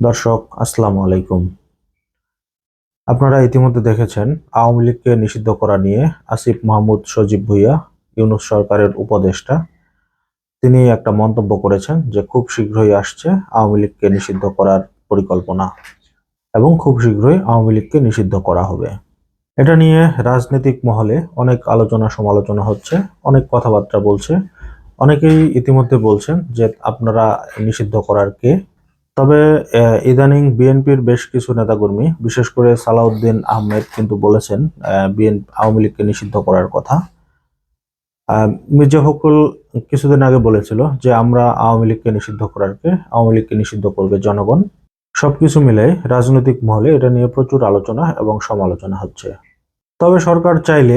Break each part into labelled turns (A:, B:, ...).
A: দর্শক, আসসালামু আলাইকুম। আপনারা ইতিমধ্যে দেখেছেন, আওয়ামী লীগকে নিষিদ্ধ করা নিয়ে আসিফ মাহমুদ সজীব ভুইয়া, ইউনুস সরকারের উপদেষ্টা, তিনি একটা মন্তব্য করেছেন যে খুব শীঘ্রই আসছে আওয়ামী লীগকে নিষিদ্ধ করার পরিকল্পনা এবং খুব শীঘ্রই আওয়ামী লীগকে নিষিদ্ধ করা হবে। এটা নিয়ে রাজনৈতিক মহলে অনেক আলোচনা সমালোচনা হচ্ছে, অনেক কথাবার্তা বলছে। অনেকেই ইতিমধ্যে বলছেন যে আপনারা নিষিদ্ধ করার কে তবে ইদানিং বিএনপির বেশ কিছু নেতাকর্মী, বিশেষ করে সালাউদ্দিন আহমেদ কিন্তু বলেছেন বিএন, আওয়ামী লীগকে নিষিদ্ধ করার কথা। মির্জা ফখরুল কিছুদিন আগে বলেছিল যে, আমরা আওয়ামী লীগকে নিষিদ্ধ করার কে, আওয়ামী লীগকে নিষিদ্ধ করবে জনগণ। সবকিছু মিলে রাজনৈতিক মহলে এটা নিয়ে প্রচুর আলোচনা এবং সমালোচনা হচ্ছে। তবে সরকার চাইলে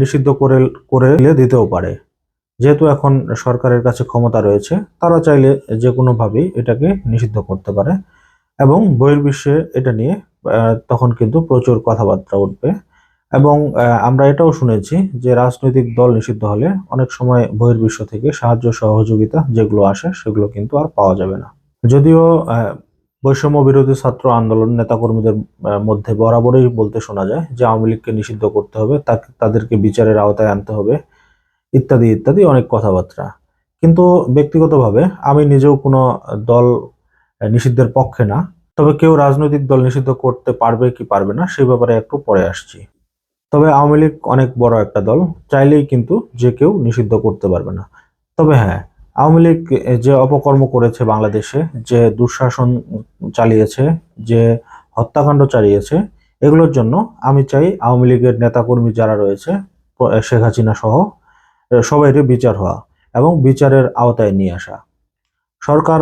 A: নিষিদ্ধ করে করে দিতেও পারে। যেহেতু এখন সরকারের কাছে ক্ষমতা রয়েছে, তারা চাইলে যে কোনোভাবেই এটাকে নিষিদ্ধ করতে পারে এবং বহির্বিশ্বে এটা নিয়ে তখন কিন্তু প্রচুর কথাবার্তা উঠবে। এবং আমরা এটাও শুনেছি যে রাজনৈতিক দল নিষিদ্ধ হলে অনেক সময় বহির্বিশ্ব থেকে সাহায্য সহযোগিতা যেগুলো আসে সেগুলো কিন্তু আর পাওয়া যাবে না। যদিও বৈষম্য বিরোধী ছাত্র আন্দোলন নেতাকর্মীদের মধ্যে বরাবরই বলতে শোনা যায় যে আওয়ামী লীগকে নিষিদ্ধ করতে হবে তাদেরকে বিচারের আওতায় আনতে হবে। ইত্যাদি ইত্যাদি অনেক কথাবার্তা। কিন্তু ব্যক্তিগতভাবে আমি নিজেও কোনো দল নিষিদ্ধের পক্ষে না। তবে কেউ রাজনৈতিক দল নিষিদ্ধ করতে পারবে কি পারবে না, সেই ব্যাপারে একটু পরে আসছি। তবে আওয়ামী লীগ অনেক বড় একটা দল, চাইলেই কিন্তু যে কেউ নিষিদ্ধ করতে পারবে না। তবে হ্যাঁ আওয়ামী লীগ যে অপকর্ম করেছে বাংলাদেশে, যে দুঃশাসন চালিয়েছে, যে হত্যাকাণ্ড চালিয়েছে, এগুলোর জন্য আমি চাই আওয়ামী লীগের নেতাকর্মী যারা রয়েছে শেখ হাসিনা সহ সবাইকে বিচার হওয়া এবং বিচারের আওতায় নিয়ে আসা। সরকার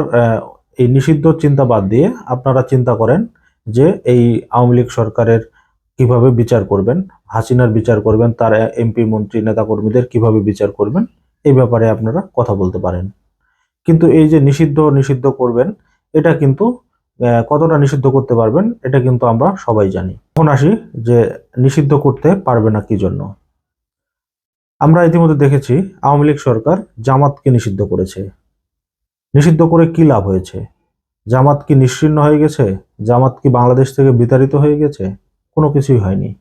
A: এই নিষিদ্ধ চিন্তা বাদ দিয়ে আপনারা চিন্তা করেন যে এই আওয়ামী লীগ সরকারের কীভাবে বিচার করবেন, হাসিনার বিচার করবেন, তার এমপি, মন্ত্রী, নেতাকর্মীদের কীভাবে বিচার করবেন, এই ব্যাপারে আপনারা কথা বলতে পারেন। কিন্তু এই যে নিষিদ্ধ নিষিদ্ধ করবেন, এটা কিন্তু কতটা নিষিদ্ধ করতে পারবেন, এটা কিন্তু আমরা সবাই জানি। এখন আসি যে নিষিদ্ধ করতে পারবে না কি জন্য? আমরা ইতিমধ্যে দেখেছি আওয়ামী লীগ সরকার জামাতকে নিষিদ্ধ করেছে। নিষিদ্ধ করে কি লাভ হয়েছে? জামাত কি নিশ্চিহ্ন হয়ে গেছে? জামাত কি বাংলাদেশ থেকে বিতাড়িত হয়ে গেছে? কোনো কিছুই হয়নি।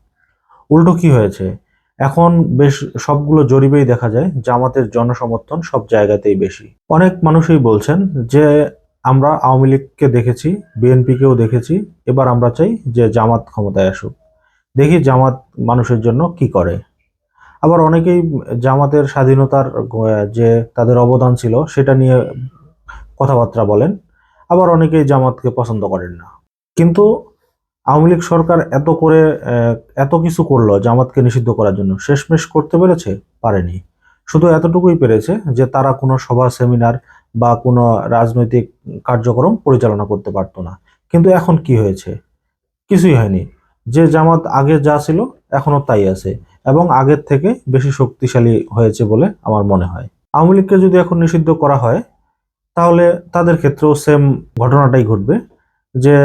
A: উল্টো কি হয়েছে? এখন বেশ সবগুলো জরিপেই দেখা যায় জামাতের জনসমর্থন সব জায়গাতেই বেশি। অনেক মানুষই বলছেন যে, আমরা আওয়ামী লীগকে দেখেছি, বিএনপিকেও দেখেছি, এবার আমরা চাই যে জামাত ক্ষমতায় আসুক। দেখি জামাত মানুষের জন্য কি করে। আবার অনেকেই জামাতের স্বাধীনতার যে তাদের অবদান ছিল, সেটা নিয়ে কথাবার্তা বলেন। আবার অনেকেই জামাতকে পছন্দ করেন না। কিন্তু আওয়ামী লীগ সরকার এত করে এত কিছু করল জামাতকে নিষিদ্ধ করার জন্য, শেষমেশ করতে পেরেছে? পারেনি। শুধু এতটুকুই পেরেছে যে তারা কোনো সভা, সেমিনার বা কোনো রাজনৈতিক কার্যক্রম পরিচালনা করতে পারতো না। কিন্তু এখন কি হয়েছে? কিছুই হয়নি। যে জামাত আগে যা ছিল এখনও তাই আছে। এবং আগের থেকে বেশি শক্তিশালী হয়েছে বলে আমার মনে হয়। আওয়ামী লীগকে যদি এখন নিষিদ্ধ করা হয়, তাহলে তাদের ক্ষেত্রেও সেম ঘটনাটাই ঘটবে, যে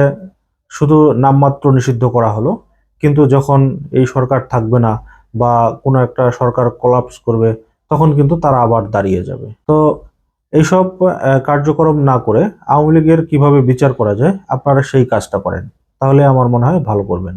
A: শুধু নামমাত্র নিষিদ্ধ করা হলো, কিন্তু যখন এই সরকার থাকবে না বা কোনো একটা সরকার কোলাপস করবে, তখন কিন্তু তারা আবার দাঁড়িয়ে যাবে। তো এইসব কার্যক্রম না করে আওয়ামী লীগের কীভাবে বিচার করা যায়, আপনারা সেই কাজটা করেন। তাহলে আমার মনে হয় ভালো করবেন।